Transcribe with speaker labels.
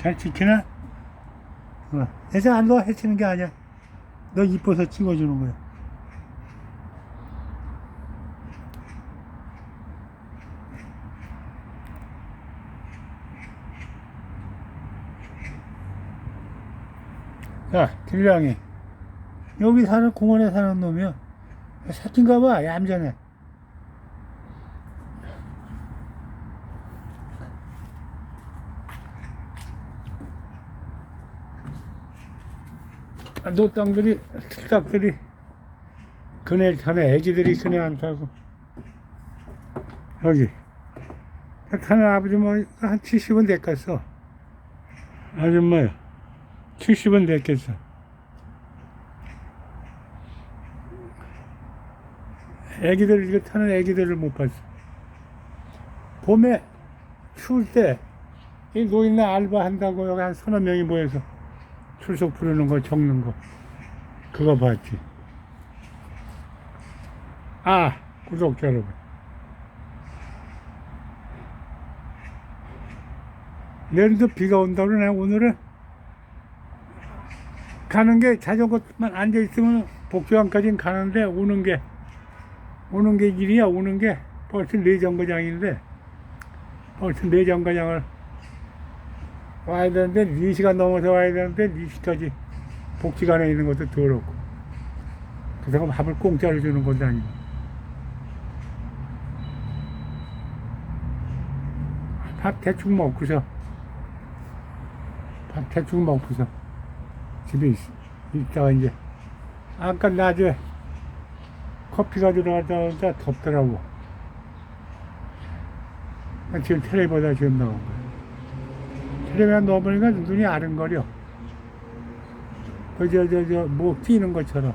Speaker 1: 잘 지키나? 어. 해서 안 놔, 해치는 게 아니야. 너 이뻐서 찍어주는 거야. 야, 들량이. 여기 사는, 공원에 사는 놈이야. 새끼인가 봐, 얌전해. 노땅들이, 틀딱들이, 그네 타네, 애기들이 그네 안 타고. 여기. 타는 아버지 뭐, 한 70은 됐겠어. 아줌마야. 70은 됐겠어. 애기들, 이거 타는 애기들을 못 봤어. 봄에 추울 때, 이 노인네 알바 한다고 여기 한 서너 명이 모여서 출석 부르는 거 적는 거. 그거 봤지. 아, 구독자 여러분. 내일도 비가 온다고 그러네, 오늘은. 가는 게 자전거만 앉아 있으면 복도항까지는 가는데 오는 게, 오는 게 길이야, 오는 게. 벌써 네 정거장인데, 벌써 네 와야 되는데, 4시간 넘어서 와야 되는데, 4시까지 복지관에 있는 것도 더럽고. 그래서 밥을 공짜로 주는 것도 아니고. 밥 대충 먹고서, 밥 대충 먹고서, 집에 있, 있다가 이제, 아까 낮에 커피 가지러 갔다 오니까 덥더라고. 지금 텔레보다 지금 나온 거야. 텔레비전 넣어보니까 눈이 아른거려. 그, 저, 저, 저, 뭐, 뛰는 것처럼.